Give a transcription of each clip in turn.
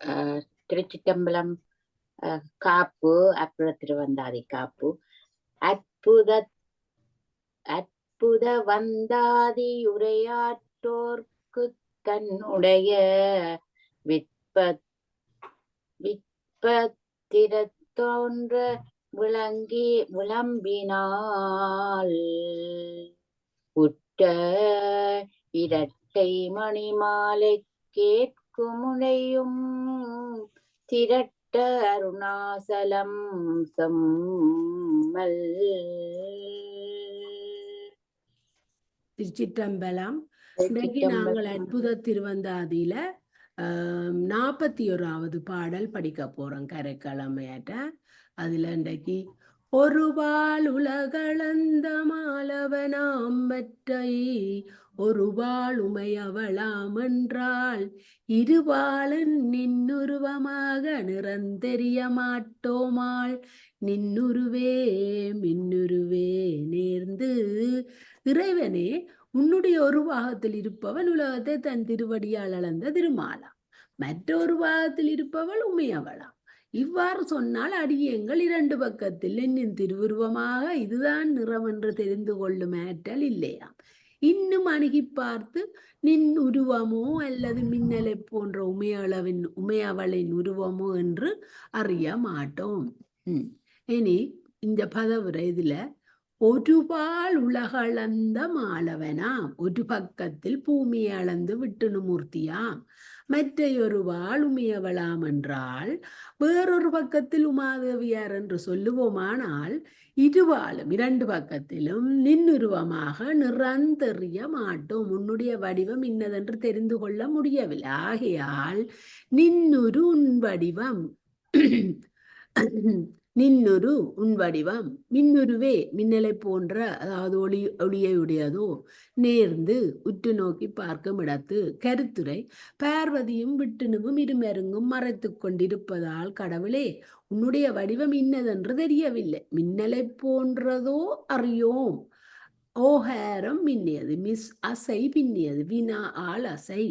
ஆஹ் திருச்சிட்டம்பலம் காப்பு அப்புறம் திருவந்தாதி காப்பு அற்புத அற்புத வந்தாதி உரையாற்றோர்க்கு தன்னுடைய விற்ப விற்பத்திரத் தோன்ற விளங்கி விளம்பினால் உற்ற இரட்டை மணிமாலை கேட்குமுனையும் திரட்ட அருணாசலம் சம்மல். திருச்சிற்றம்பலம். இன்றைக்கு நாங்கள் அற்புத திருவந்தாதியில நாற்பத்தி ஓராவது பாடல் படிக்க போறோம் கரைக்கிழமையாட்ட. அதுல இன்றைக்கு ஒருபால் உலகளந்த மாலவனாம் மற்றை ஒருபால் உமையவளாம் என்றால் இருபாலன் நின்னுருவமாக நிறந்தெரிய மாட்டோமாள். நின்னுருவே மின்னுருவே நேர்ந்து. இறைவனே உன்னுடைய ஒரு பாகத்தில் இருப்பவன் உலகத்தை தன் திருவடியால் அளந்த திருமாலாம் மற்றொரு பாகத்தில் இருப்பவள் உமையவளாம் இவ்வாறு சொன்னால் அடியேங்கள் இரண்டு பக்கத்தில் என்னின் திருவுருவமாக இதுதான் நிறம் என்று தெரிந்து கொள்ளும் ஆற்றல் இல்லையாம் இன்னும் அணுகி பார்த்து நின் உருவமோ அல்லது மின்னலை போன்ற உமையளவின் உமையவளின் உருவமோ என்று அறிய மாட்டோம். இனி இந்த பதவுரை இதுல ஒருபால் உலகளந்த மாலவனாம் ஒரு பக்கத்தில் பூமியை அளந்து விட்டுணு மூர்த்தியாம். மற்றையொரு வாள் உமையவளாம் என்றால் வேறொரு பக்கத்தில் உமாதேவியார் என்று சொல்லுவோமானால் இருவாளும் இரண்டு பக்கத்திலும் நின்னுருவமாக நிறந்தெறிய மாட்டோம். உன்னுடைய வடிவம் இன்னதென்று தெரிந்து கொள்ள முடியவில்லை. ஆகையால் நின்னுரு உன் வடிவம். நின்னுரு உன் வடிவம் மின்னுருவே மின்னலை போன்ற அதாவது ஒளி ஒளியை உடையதோ நேர்ந்து உற்று நோக்கி பார்க்கும் இடத்து கருத்துரை பார்வதியும் விட்டுணுவும் இருமருங்கும் மறைத்து கொண்டிருப்பதால் கடவுளே உன்னுடைய வடிவம் இன்னதென்று தெரியவில்லை. மின்னலை போன்றதோ அறியோம். ஓஹாரம் மின்னியது மிஸ் அசை பின்னியது வினா ஆள் அசை.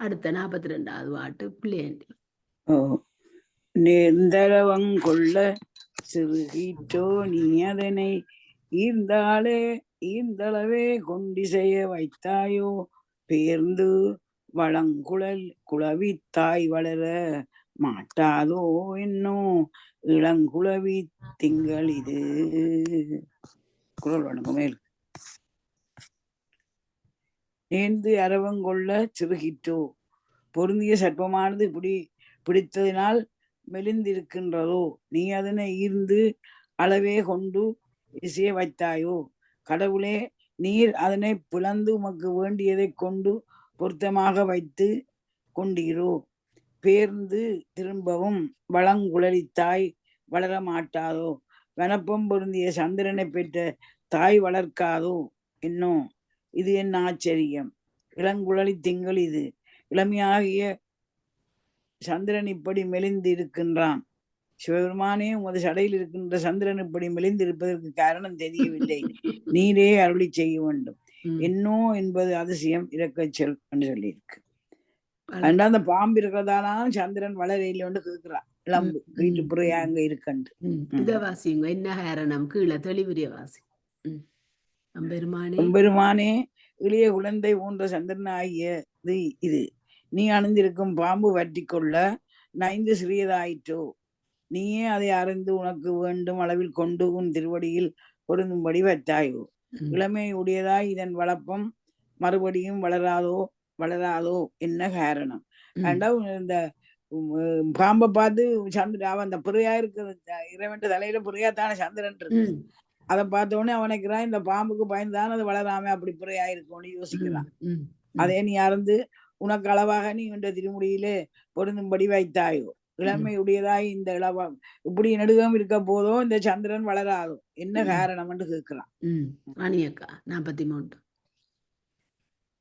அடுத்த நாற்பத்தி ரெண்டாவது பாட்டு பிள்ளையாண்டி. நேர்ந்தளவங்குள்ள சிறுகீற்றோ நீ அதனை ஈர்ந்தாலே ஈர்ந்தளவே கொண்டிசைய வைத்தாயோ? பேர்ந்து வளங்குழல் குளவித்தாய் வளர மாட்டாதோ என்னோ? இளங்குளவி திங்கள் இது. குரல் வணக்கம் மேல். நேர்ந்து அரவங்கொள்ள சிறுகிற்றோ? பொருந்திய சர்ப்பமானது பிடி பிடித்ததினால் மெலிந்திருக்கின்றதோ? நீ அதனை ஈர்ந்து அளவே கொண்டு இசைய வைத்தாயோ? கடவுளே நீர் அதனை பிளந்து உமக்கு வேண்டியதை கொண்டு பொருத்தமாக வைத்து கொண்டீரோ? பேர்ந்து திரும்பவும் வளங்குழலித்தாய் வளர மாட்டாதோ வனப்பம் பொருந்திய சந்திரனை பெற்ற தாய் வளர்க்காதோ? என்னோ? இது என் ஆச்சரியம். இளங்குழலி திங்கள் இது. இளமையாகிய சந்திரன் இப்படி மெலிந்து இருக்கின்றான் சிவபெருமானே உமது சடையில் இருக்கின்ற சந்திரன் இப்படி மெலிந்து இருப்பதற்கு காரணம் தெரியவில்லை. நீரே அருளி செய்ய வேண்டும். என்னோ என்பது அதிசயம் இறக்கச் சொல் என்று சொல்லியிருக்கு. அதனால அந்த பாம்பு இருக்கிறதாலும் சந்திரன் வளர இல்லைன்னு கேக்குறான் இளம்பு. அங்க இருக்கண்டு. இத வாசிங்க என்ன காரணம்? கீழே தெளிவுரிய வாசி. பெருமானே இளைய குழந்தை போன்ற சந்திரன் ஆகியது இது. நீ அணிந்திருக்கும் பாம்பு வற்றி கொள்ள நைந்து சிறியதாயிற்றோ? நீயே அதை அறிந்து உனக்கு வேண்டும் அளவில் கொண்டு உன் திருவடியில் பொருந்தும்படி வைத்தாயோ. இளமை உடையதாய் இதன் வளப்பம் மறுபடியும் வளராதோ? வளராதோ? என்ன காரணம்? ம். ஏண்டா இந்த பாம்பை பார்த்து சந்திரன் அவன் அந்த புறையா இருக்கிற இறைவன் தலையில புறையா தானே சந்திரன் இருக்கு. அதை பார்த்த உடனே அவனுக்குறான் இந்த பாம்புக்கு பயந்துதான் அது வளராம அப்படி புறையா இருக்கும்னு யோசிக்கிறான். அதே நீ அறந்து உனக்கு அளவாக நீ என்ற திருமுடியிலே பொருந்தும்படி வைத்தாயோ? இளமை உடையதாய் இந்த இளவ இப்படி நெடுகம் இருக்க போதோ இந்த சந்திரன் வளராதோ? என்ன ம். காரணம் என்று கேட்கிறான். ம். அணியக்கா நாற்பத்தி மூன்று.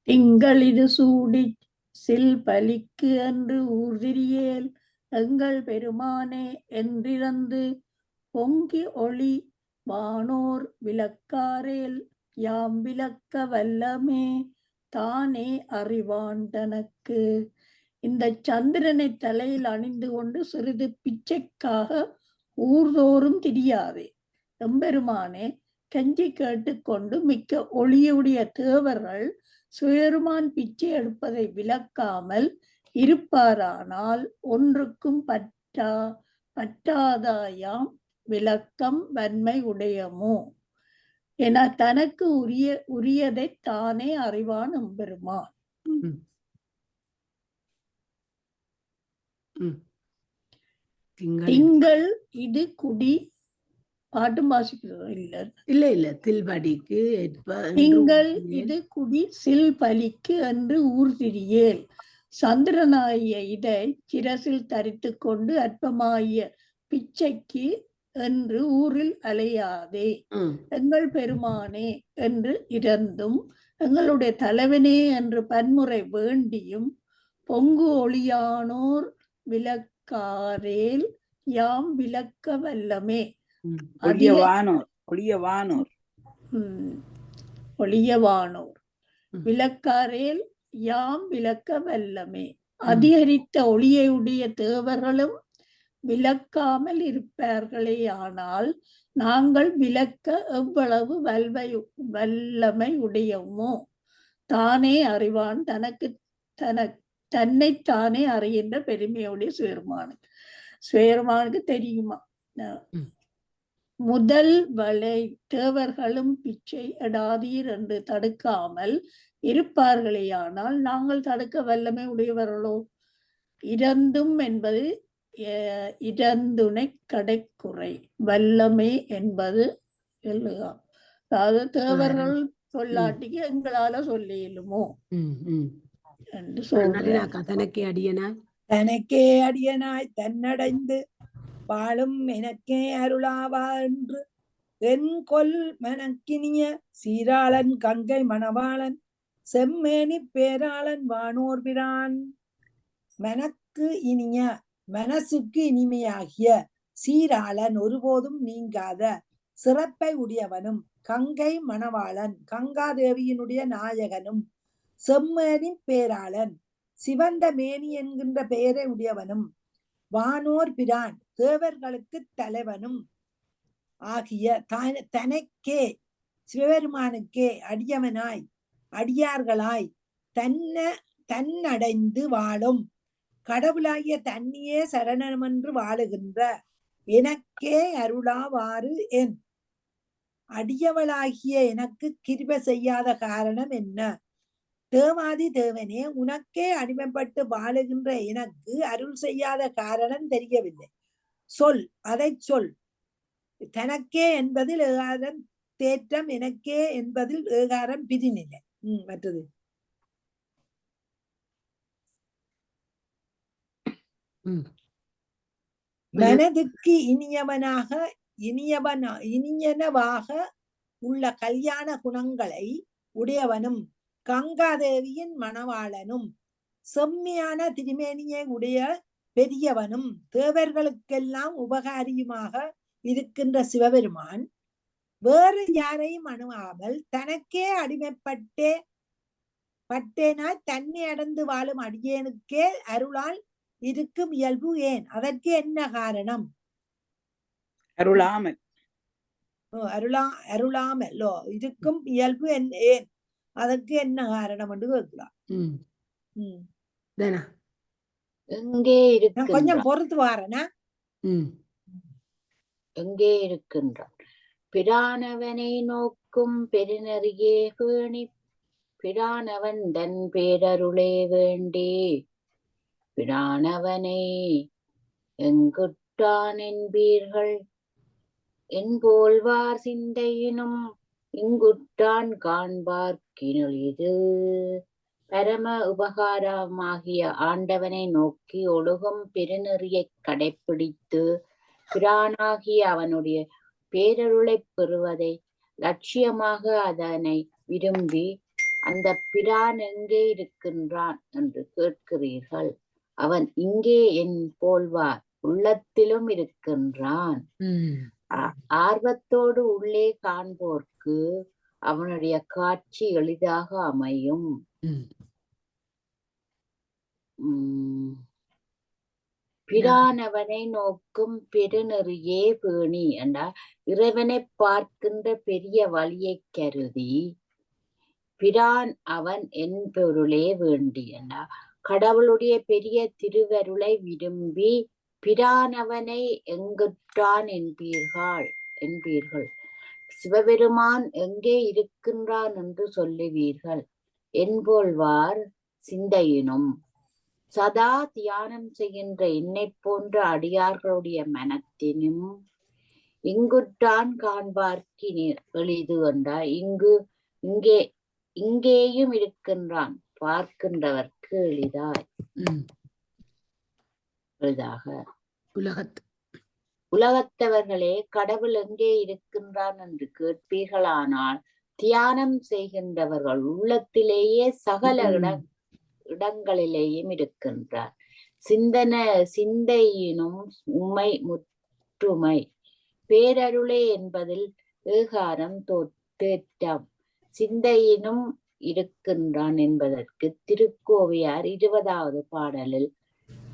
திங்களிது சூடி சில் பலிக்கு அன்று ஊர்திரியேல் எங்கள் பெருமானே என்றிறந்து பொங்கி ஒளி வானோர் விளக்காரேல் யாம் விளக்க வல்லமே தானே அறிவான் தனக்கு இந்த சந்திரனை தலையில் அணிந்து கொண்டு சிறிது பிச்சைக்காக ஊர்தோறும் திரியாதே. எம்பெருமானே கஞ்சி கேட்டுக்கொண்டு மிக்க ஒளியுடைய தேவர்கள் சுயருமான் பிச்சை எடுப்பதை விளக்காமல் இருப்பாரானால் ஒன்றுக்கும் பற்றா பற்றாதாயாம் விளக்கம் வன்மை உடையமோ? என தனக்கு உரிய உரியதை தானே அறிவான் எம்பெருமான். திங்கள். இது குடி. பாட்டும் வாசிக்கிறது இல்ல. இல்ல இல்ல தில்படிக்கு திங்கள் இது குடி. சில் பலிக்கு என்று ஊர் திரியேல் சந்திரனாகிய இதை சிரசில் தரித்து கொண்டு அற்பமாகிய பிச்சைக்கு என்று ஊரில் அலையாதே. எங்கள் பெருமானே என்று இறந்தும் எங்களுடைய தலைவனே என்று பன்முறை வேண்டியும் பொங்கு ஒளியானோர் விளக்காரேல் யாம் விளக்க வல்லமே. ம். ஒளிய அதிக வானோர் ஒளிய வானோர் ம், ஒளியவானோர். ம். விளக்காரேல் யாம் விளக்க வல்லமே. அதிகரித்த ஒளியுடைய தேவர்களும் விளக்காமல் இருப்பார்களே ஆனால் நாங்கள் விளக்க எவ்வளவு வல்வை வல்லமை உடையமோ தானே அறிவான் தனக்கு தன தன்னைத்தானே அறிகின்ற பெருமையுடைய சுயர்மானுக்கு சுயர்மானுக்கு தெரியுமா. முதல் வலை தேவர்களும் பிச்சை எடாதீர் என்று தடுக்காமல் இருப்பார்களேயானால் நாங்கள் தடுக்க வல்லமை உடையவர்களோ? இறந்தும் என்பது அஹ், இறந்துணை கடைக்குறை. வல்லமை என்பது எழுகா அதாவது தேவர்கள் சொல்லாட்டிக்கு எங்களால சொல்ல இயலுமோ ம், ம். என்று சொல்றார். நளினாக்கா தனக்கே அடியனா தனக்கே அடியனாய் தன்னடைந்து வாழும் எனக்கே அருளாவா என்று. என் கொல் மனக்கினிய சீராளன் கங்கை மணவாளன் செம்மேனி பேராளன் வானோர் பிரான். மனக்கு இனிய மனசுக்கு இனிமையாகிய சீராளன் ஒருபோதும் நீங்காத சிறப்பை உடையவனும் கங்கை மணவாளன் கங்காதேவியினுடைய நாயகனும் செம்மேனி பேராளன் சிவந்த மேனி என்கின்ற பெயரை உடையவனும் வானோர் பிரான் தேவர்களுக்கு தலைவனும் ஆகிய தனக்கே சிவபெருமானுக்கே அடியவனாய் அடியார்களாய் தன்ன தன்னடைந்து வாழும் கடவுளாகிய தன்னியே சரணமென்று வாழுகின்ற எனக்கே அருளாவாறு என். அடியவளாகிய எனக்கு கிருப செய்யாத காரணம் என்ன? தேவாதி தேவனே உனக்கே அடிமைப்பட்டு வாழுகின்ற எனக்கு அருள் செய்யாத காரணம் தெரியவில்லை. சொல் அதை சொல். தனக்கே என்பதில் ஏகாரம் தேற்றம் எனக்கே என்பதில் ஏகாரம் பிரிநிலை. உம் மற்றது. மனதுக்கு இனியவனாக இனியவனா இனியனவாக உள்ள கல்யாண குணங்களை உடையவனும் கங்காதேவியின் மணவாளனும் செம்மையான திருமேனியை உடைய பெரியவனும் தேவர்களுக்கெல்லாம் உபகாரியுமாக இருக்கின்ற சிவபெருமான் வேறு யாரையும் அணுகாமல் தனக்கே அடிமைப்பட்டே பட்டேனாய் தன்னை அடைந்து வாழும் அடியேனுக்கே அருளால் இருக்கும் இயல்பு ஏன்? அதற்கு என்ன காரணம்? அருளாமல். அருளா அருளாமல்லோ இருக்கும் இயல்பு என் ஏன்? அதற்கு என்ன காரணம் என்று கேட்கலாம் ம். ம். தானா? எங்கே இருக்கின்றான் கொஞ்சம் பொறுத்து வாரேனா ம். எங்கே இருக்கின்றான்? பிரானவனை நோக்கும் பெருநெறியே பேணி பிரானவன் தன் பேரருளே வேண்டி பிரானவனை எங்குட்டான் என்பீர்கள் என்போல்வார் சிந்தையினும் இங்குட்டான் காண்பார் காண்பார்க்கினுள் இது. பரம உபகாரமாகிய ஆண்டவனை நோக்கி ஒழுகும் பெருநெறியை கடைப்பிடித்து பிரானாகிய அவனுடைய பேரருளைப் பெறுவதை லட்சியமாக அதனை விரும்பி அந்த பிரான் எங்கே இருக்கின்றான்? என்று கேட்கிறீர்கள். அவன் இங்கே என் போல்வார் உள்ளத்திலும் இருக்கின்றான். ஆர்வத்தோடு உள்ளே காண்போர்க்கு அவனுடைய காட்சி எளிதாக அமையும். பிரானவனை நோக்கும் பெருநெறியே பேணி என்றா இறைவனை பார்க்கின்ற பெரிய வழியைக் கருதி பிரான் அவன் என் பொருளே வேண்டி என்றா கடவுளுடைய பெரிய திருவருளை விரும்பி பிரானவனை எங்குற்றான் என்பீர்கள் என்பீர்கள். சிவபெருமான் எங்கே இருக்கின்றான் என்று சொல்லுவீர்கள். என்போல்வார் சிந்தையினும். சதா தியானம் செய்கின்ற என்னைப் போன்ற அடியார்களுடைய மனத்தினும் இங்குற்றான் காண்பார்க்கு எளிது என்றார் இங்கு இங்கே இங்கேயும் இருக்கின்றான். பார்க்கின்றவர்க்கு எளிதாய். எளிதாக உலகத்து உலகத்தவர்களே கடவுள் எங்கே இருக்கின்றான் என்று கேட்பீர்களானால் தியானம் செய்கின்றவர்கள் உள்ளத்திலேயே சகல. இட இடங்களிலேயும் இருக்கின்றார். சிந்தன சிந்தையினும் உண்மை முற்றுமை. பேரருளே என்பதில் ஏகாரம் தோ- தேற்றம். சிந்தையினும் இருக்கின்றான் என்பதற்கு திருக்கோவையார் இருபதாவது பாடலில்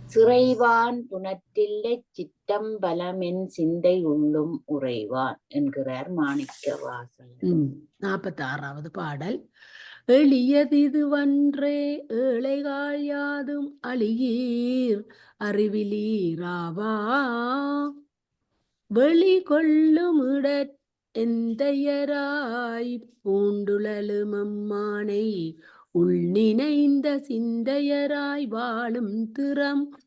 சிறைவான் புனற்றில்லை சித்தம் பலமென் சிந்தை உள்ளும் உறைவான் என்கிறார் மாணிக்க வாசகர் நாற்பத்தி ஆறாவது பாடல் எளியதிதுவன்றே ஏழைகால் யாதும் அழியீர் அறிவிலீராவா? வெளி கொள்ளும் இடற்ற எந்தையராய் பூண்டுழலும் அம்மானை உள் நினைந்த சிந்தையராய் வாழும் திறம்.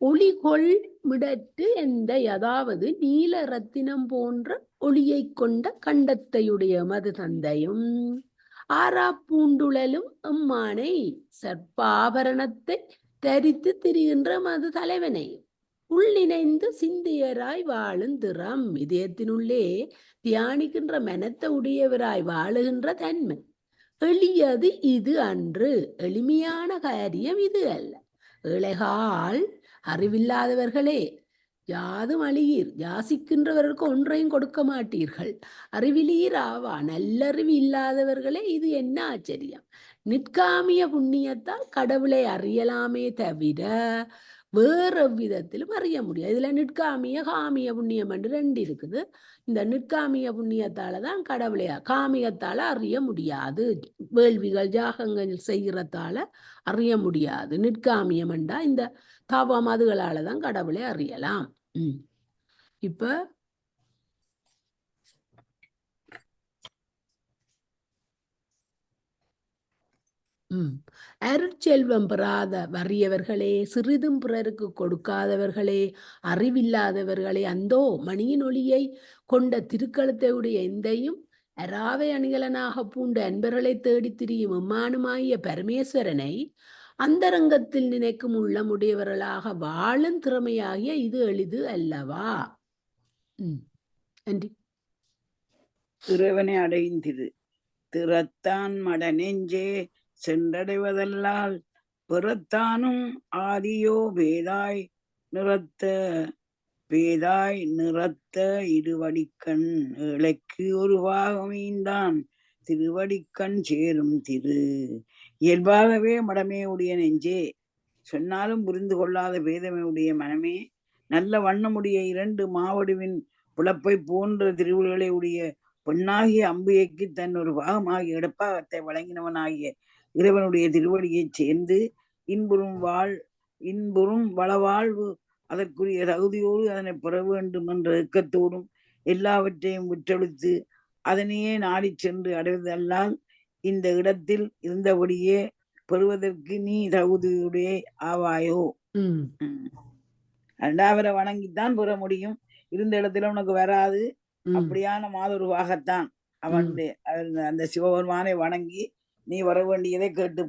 ஒளிகொள் மிடற்று எந்தை அதாவது நீல ரத்தினம் போன்ற ஒளியைக் கொண்ட கண்டத்தையுடைய மது தந்தையும். ஆரா பூண்டுழலும் அம்மானை சர்ப்பாபரணத்தை தரித்து திரிகின்ற மது தலைவனை. உள்ளிணைந்து சிந்தியராய் வாழும் திறம் இதயத்தினுள்ளே தியானிக்கின்ற மனத்தை உடையவராய் வாழுகின்ற தன்மை. எளியது இது அன்று. எளிமையான காரியம் இது அல்ல. ஏழைகால் அறிவில்லாதவர்களே யாதும் அழியீர். யாசிக்கின்றவருக்கு ஒன்றையும் கொடுக்க மாட்டீர்கள். அறிவிலீர் ஆவா நல்லறிவு இல்லாதவர்களே இது என்ன ஆச்சரியம்? நிற்காமிய புண்ணியத்தால் கடவுளை அறியலாமே தவிர வேற விதத்திலும் அறிய முடியாது இதில் நிற்காமிய காமிய புண்ணியம் என்று ரெண்டு இருக்குது. இந்த நிற்காமிய புண்ணியத்தால் தான் கடவுளையா காமியத்தால் அறிய முடியாது. வேள்விகள் ஜாகங்கள் செய்கிறதால அறிய முடியாது. நிற்காமியம் என்றால் இந்த தவம் அதுகளால் தான் கடவுளை அறியலாம். ம். ம். அருட்செல்வம் பெறாத வறியவர்களே சிறிதும் பிறருக்கு கொடுக்காதவர்களே அறிவில்லாதவர்களே அந்தோ மணியின் ஒளியை கொண்ட திருக்கழுத்தையுடைய எந்தையும் அராவை அணிகலனாக பூண்ட அன்பர்களை தேடித் திரியும் விமானமாகிய பரமேஸ்வரனை அந்தரங்கத்தில் நினைக்கும் உள்ளமுடையவர்களாக வாழும் திறமையாகிய இது எளிது அல்லவா ம். நன்றி இறைவனை அடைந்திரு திறத்தான் மட நெஞ்சே சென்றடைவதல்லால் பிறத்தானும் ஆதியோ வேதாய் நிறத்த பேதாய் நிறத்த இருவடிக்கண் இழைக்கு ஒரு பாகமீந்தான் திருவடிக்கண் சேரும் திரு. இயல்பாகவே மடமே உடைய நெஞ்சே சொன்னாலும் புரிந்து கொள்ளாத வேதமே உடைய மனமே நல்ல வண்ணமுடைய இரண்டு மாவடுவின் புலப்பை போன்ற திருவுகளை உடைய பெண்ணாகிய அம்பிகைக்கு தன் ஒரு பாகமாகிய இடப்பாகத்தை வழங்கினவனாகிய இறைவனுடைய திருவடியைச் சேர்ந்து இன்புறும் வாழ் இன்புறும் வளவாழ்வு அதற்குரிய தகுதியோடு அதனை பெற வேண்டும் என்ற இயக்கத்தோடும் எல்லாவற்றையும் விற்றொழித்து அதனையே நாடிச் சென்று அடைவதல்லால் இந்த இடத்தில் இருந்தபடியே பெறுவதற்கு நீ தகுதியுடைய ஆவாயோ. ரெண்டாவரை வணங்கித்தான் பெற முடியும் இருந்த இடத்துல உனக்கு வராது. அப்படியான மாதொருவாகத்தான் அவன் அந்த சிவபெருமானை வணங்கி நீ வர வேண்டியதை கேட்டு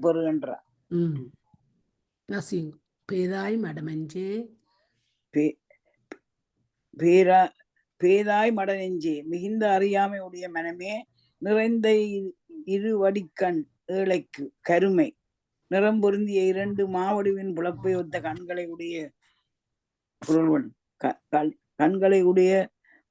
நசிங் பேதாய் மடமஞ்சே பே- பேரா பேதாய் மடநெஞ்சே மிகுந்த அறியாமை உடைய மனமே நிறைந்த இரு- இருவடிக்கண் ஏழைக்கு கருமை நிறம் பொருந்திய இரண்டு மாவடிவின் புலப்பை ஒத்த கண்களை உடைய புரள்வன் கண்களை உடைய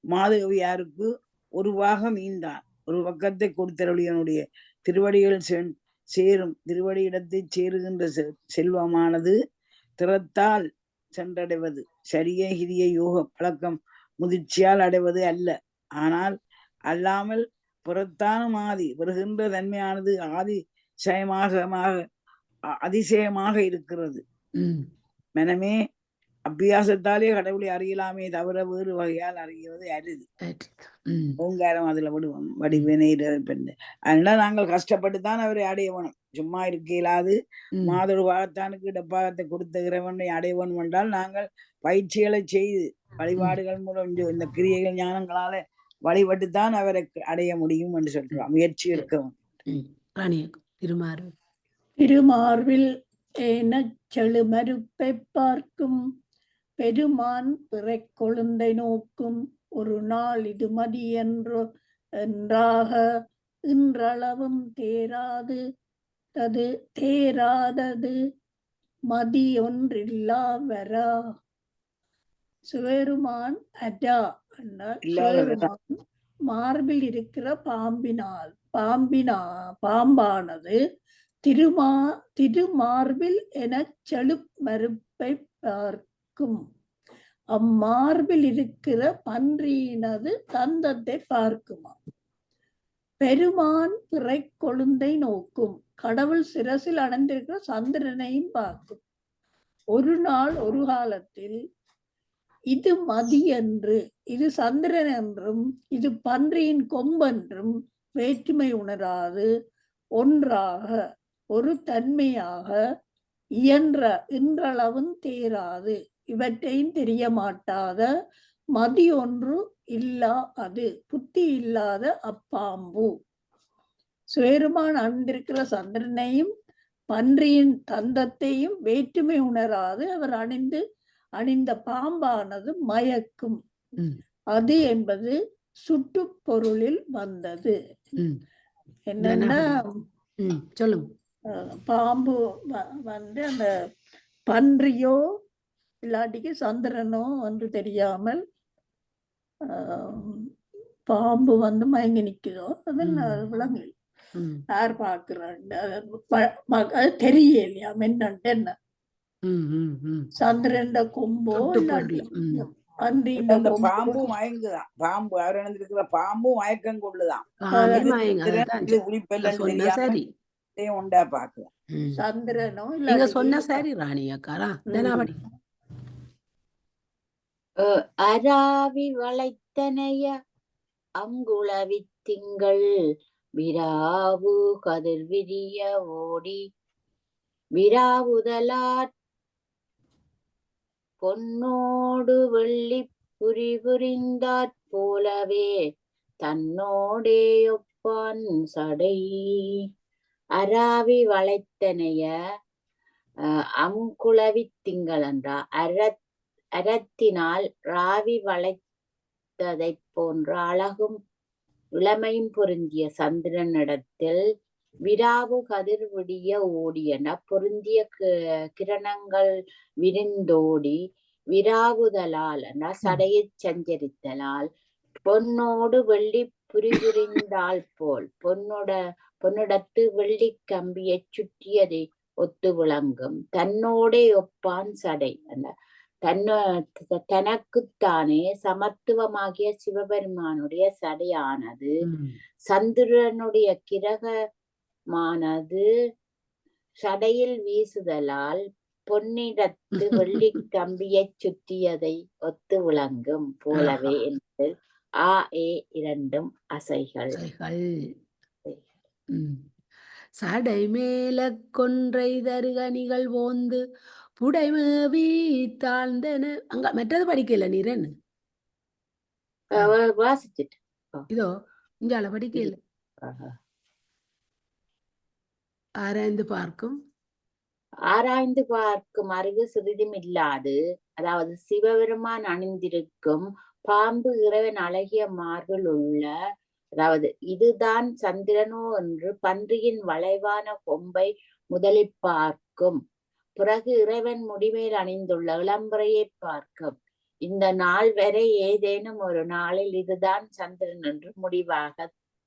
மாதவியாருக்கு ஒரு பாகம் ஈந்தான் ஒரு பக்கத்தை கொடுத்தருளியனுடைய திருவடிகள் சென்- சேரும். திருவடியிடத்தை சேருகின்ற செ- செல்வமானது திறத்தால் சென்றடைவது. சரிய ஹிரிய யோக பழக்கம் முதிர்ச்சியால் அடைவது அல்ல. ஆனால் அல்லாமல் புறத்தானும் ஆதி வருகின்ற தன்மையானது ஆதி சயமாக அ- அதிசயமாக இருக்கிறது. மனமே அபியாசத்தாலே கடவுளை அறியலாமே தவிர வேறு வகையால் அறிகிறது அரிது. ஓங்காரம் அதுல விடுவோம். வடிவினை அதனால நாங்கள் கஷ்டப்பட்டு தான் அவரை அடைய வேணும் சும்மா இருக்க இயலாது. மாதொரு பாகத்தானுக்கு இடப்பாகத்தை கொடுத்த இறைவனை அடைய வேணும் என்றால் நாங்கள் பயிற்சிகளை செய்து வழிபாடுகள் மூலம் இந்த- கிரியைகள் ஞானங்களால வழிபட்டு தான் அவரை அடைய முடியும் என்று சொல்றோம். முயற்சி இருக்க திருமாறு. திருமார்பில் ஏனச் செழுமருப்பை பார்க்கும் பெருமான் பிறைக் கொழுந்தை நோக்கும் ஒரு நாள் இது மதி என்று என்றாக இன்றளவும் தேராது தது தேராதது மதி ஒன்றில்லா வரா சிவருமான் அடா என்றால் மார்பில் இருக்கிற பாம்பினால் பாம்பினா பாம்பானது திருமா திருமார்பில் எனச் செழுமருப்பை பார்க்கும் அம்மார்பில் இருக்கிற பன்றியினது தந்தத்தை பார்க்குமா? பெருமான் பிறை கொழுந்தை நோக்கும். கடவுள் சிரசில் அடைந்திருக்கிற சந்திரனையும் பார்க்கும். ஒரு நாள் ஒரு காலத்தில் இது மதி என்று இது சந்திரன் என்றும் இது பன்றியின் கொம்பென்றும் வேற்றுமை உணராது. ஒன்றாக ஒரு தன்மையாக இயன்ற இன்றளவும் தேராது. இவற்றையும் தெரிய மாட்டாத மதி ஒன்று இல்லா அது புத்தி இல்லாத அப்பாம்பு. சுயருமான் அணிந்திருக்கிற சந்திரனையும் பன்றியின் தந்தத்தையும் வேற்றுமை உணராது. அவர் அணிந்து அணிந்த பாம்பானது மயக்கும். அது என்பது சுட்டுப் பொருளில் வந்தது. என்னன்னா சொல்லுங்க. பாம்பு வந்து அந்த பன்றியோ இல்லாட்டிக்கு சந்திரனோ என்று தெரியாமல் ஆஹ், பாம்பு வந்து மயங்கி நிக்குதோ அது ம். விலங்கு யார் பார்க்கிறான் அது தெரியலையா? என்னன்ட்டு என்ன? சந்திரன் கொம்போ பாம்பு மயங்குதான். பாம்பு அவர் இணைந்திருக்கிற பாம்பு மயக்கம் கொள்ளுதான். உண்டா பாக்குது ம். சந்திரனோ நீங்க சொன்ன சரி ராணி அக்காரா அராவி வளைத்தனைய அங்குளவித் திங்கள் விராவு கதிர் விரிய ஓடி. விராவுதலாற் பொன்னோடு வெள்ளி புரி புரிந்தாற் போலவே தன்னோடே ஒப்பான் சடை. அராவி வளைத்தனைய அங்குளவி அங்குளவித் திங்கள் என்றா அர அரத்தினால் ராவி வளைத்ததைப் போன்ற அழகும் இளமையும் பொருந்திய சந்திரனிடத்தில் விராவு கதிர் விடிய ஓடியன பொருந்திய கிரணங்கள் விரிந்தோடி விராவுதலால் சடையை சடையைச் சஞ்சரித்தலால் பொன்னோடு வெள்ளி புரிபுரிந்தால் போல் பொன்னோட பொன்னிடத்து வெள்ளி கம்பியைச் சுற்றியதை ஒத்து விளங்கும் தன்னோடே ஒப்பான் சடை அந்த தன்ன தனக்குத்தானே சமத்துவமாகிய சிவபெருமானுடைய சடையானது. சந்திரனுடைய கிரகமானது சடையில் வீசுதலால் பொன்னிடத்து வெள்ளி கம்பியைச் சுற்றியதை ஒத்து விளங்கும் போலவே என்று ஆ ஏ இரண்டும் அசைகள். சடை மேல கொன்றை தருகணிகள் போந்து புடைமேவி தாழ்ந்தன அங்க மற்றது படிக்கல நீரன் வாசிச்சுட்டு. இதோ இஞ்சால படிக்கல. ஆராய்ந்து பார்க்கும். ஆராய்ந்து பார்க்கும் அறிவு சிறிதும் இல்லாது அதாவது சிவபெருமான் அணிந்திருக்கும் பாம்பு இறைவன் அழகிய மார்பில் உள்ள அதாவது இதுதான் சந்திரனோ என்று பன்றியின் வளைவான கொம்பை முதலில் பார்க்கும். பிறகு இறைவன் முடிமேல் அணிந்துள்ள இளம்பரையை பார்க்கும். இந்த நாள் வரை ஏதேனும் ஒரு நாளில் இதுதான் சந்திரன் என்று முடிவாக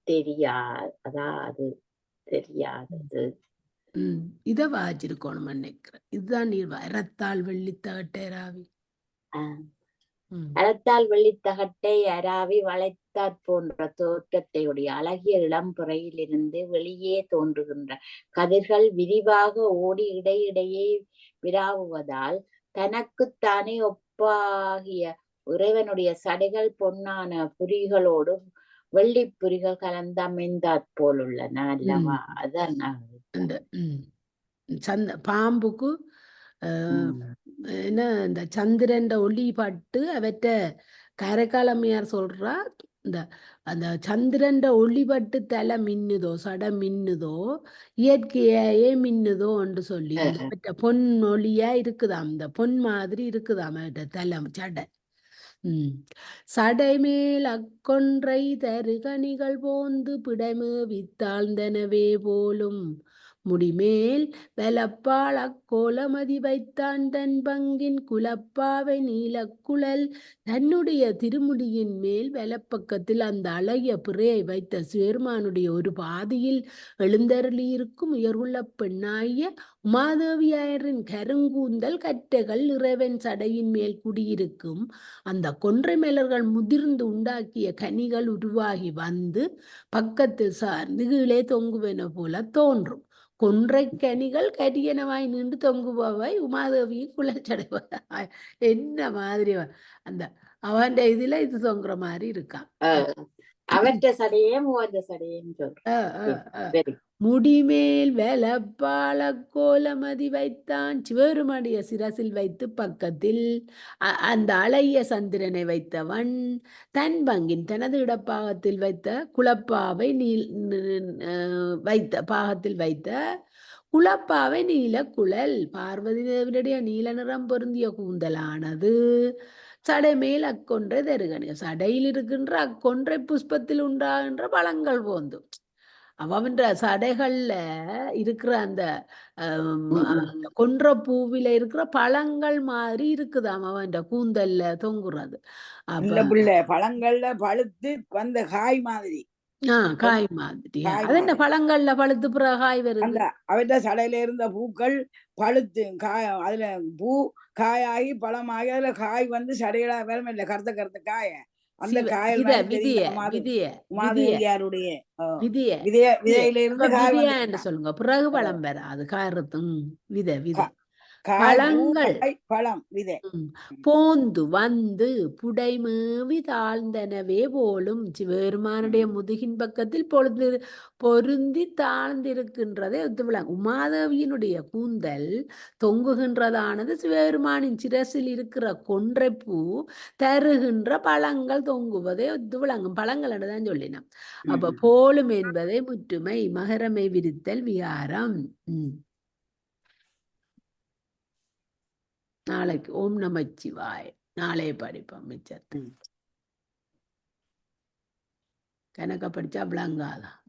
தெரியாது அதாவது தெரியாதது. இத வாச்சிருக்கணும் நினைக்கிறேன். இதுதான் நீர் வரத்தால் வெள்ளித்தகட்டேராவி ஆஹ் ம். அறத்தால் வெள்ளித்தகட்டை அராவி வளைத்தாற் போன்ற தோற்றத்தையுடைய அழகிய இளம்புறையிலிருந்து வெளியே தோன்றுகின்ற கதிர்கள் விரிவாக ஓடி இடையிடையே விராவுவதால் தனக்குத்தானே ஒப்பாகிய இறைவனுடைய சடைகள் பொன்னான புரிகளோடு வெள்ளிப் புரிகள் கலந்து அமைந்தாற் போலுள்ளன அல்லவா? அதான் சந்த பாம்புக்கு என்ன இந்த சந்திரன் ஒளி பட்டு அவற்ற கரைக்காலமையார் சொல்றா இந்த அந்த சந்திரன் ஒளி பட்டு தலை மின்னுதோ சட மின்னுதோ இயற்கையாயே மின்னுதோ என்று சொல்லி பொன் ஒளியா இருக்குதாம். இந்த பொன் மாதிரி இருக்குதாம் தலை சடை. உம் சடைமேல் அக்கொன்றை தருகணிகள் போந்து பிடைமு வித்தாழ்ந்தனவே போலும். முடிமேல் வெலப்பாள் அக்கோலமதி வைத்தான் தன் பங்கின் குலப்பாவை நீலக்குழல் தன்னுடைய திருமுடியின் மேல் வெலப்பக்கத்தில் அந்த அழகிய பிறையை வைத்த சுயர்மானுடைய ஒரு பாதியில் எழுந்தருளியிருக்கும் உயர்வுள்ள பெண்ணாகிய உமாதேவியாயரின் கருங்கூந்தல் கட்டைகள் இறைவன் சடையின் மேல் குடியிருக்கும். அந்த கொன்றை மலர்கள் முதிர்ந்து உண்டாக்கிய கனிகள் உருவாகி வந்து பக்கத்தில் சார்ந்து கீழே தொங்குவன போல தோன்றும். கொன்றை கனிகள் கரியனவாய் நின்று தொங்குபவை உமாதேவி குலச்சடைவாய் என்ன மாதிரி அந்த அவன் இதுல இது தொங்குற மாதிரி இருக்கான். அவற்ற சடையே மூவந்த அஹ். வெரி முடிமேல் வெலப்பால கோலமதி வைத்தான் சிவருமடைய சிரசில் வைத்து பக்கத்தில். அ- அந்த அழைய சந்திரனை வைத்தவன் தன் பங்கின் தனது இடப்பாகத்தில் வைத்த குழப்பாவை நீல் அஹ் வைத்த பாகத்தில் வைத்த குழப்பாவை நீல குழல் பார்வதி தேவனுடைய நீல நிறம் பொருந்திய கூந்தலானது. சடை மேல் அக்கொன்றை தருகணி சடையில் இருக்கின்ற அக்கொன்றை புஷ்பத்தில் உண்டாகின்ற பழங்கள் போந்தும். அவன்ற சடைகள்ல இருக்கிற அந்த கொன்ற பூவில இருக்கிற பழங்கள் மாதிரி இருக்குதாம் அவன் கூந்தல்ல தொங்குறது. அப்ப பழங்கள்ல பழுத்து வந்த காய் மாதிரி. ஆஹ் காய் மாதிரி. அது என்ன. பழங்கள்ல பழுத்து பிற காய் வருது? அவற்ற சடையில இருந்த பூக்கள் பழுத்து காய அதுல பூ காயாகி பழமாகி அதுல காய் வந்து சடையில வேற இல்ல கருத்த கருத்த காய. அந்த காயல் வித மாதிரி விதிய தெரியும் உமாது- விதிய விதிய. உமாதேவியாருடைய ஆ, விதிய விதைய விதையில இருந்து காய் விதிய வந்து என்று சொல்லுங்க. பிறகு பழம் பெற அது காரத்து ம், வித. வித பழங்கள். பழம் விதை. போந்து வந்து புடைமேவி தாழ்ந்தனவே போலும் சிவபெருமானுடைய முதுகின் பக்கத்தில் பொழுது பொருந்தி தாழ்ந்திருக்கின்றதை ஒத்துவிளங்க உமாதேவியினுடைய கூந்தல் தொங்குகின்றதானது சிவபெருமானின் சிரசில் இருக்கிற கொன்றைப்பூ தருகின்ற பழங்கள் தொங்குவதை ஒத்து விளங்கும் பழங்கள் தான் சொல்லினோம் அப்ப. போலும் என்பதை முற்றுமை மகரமை விரித்தல் விகாரம் ம். நாளைக்கு ஓம் நமச்சிவாய் நாளைய படிப்போம் மிச்சத்தை. கணக்க படிச்சா விளங்காதான்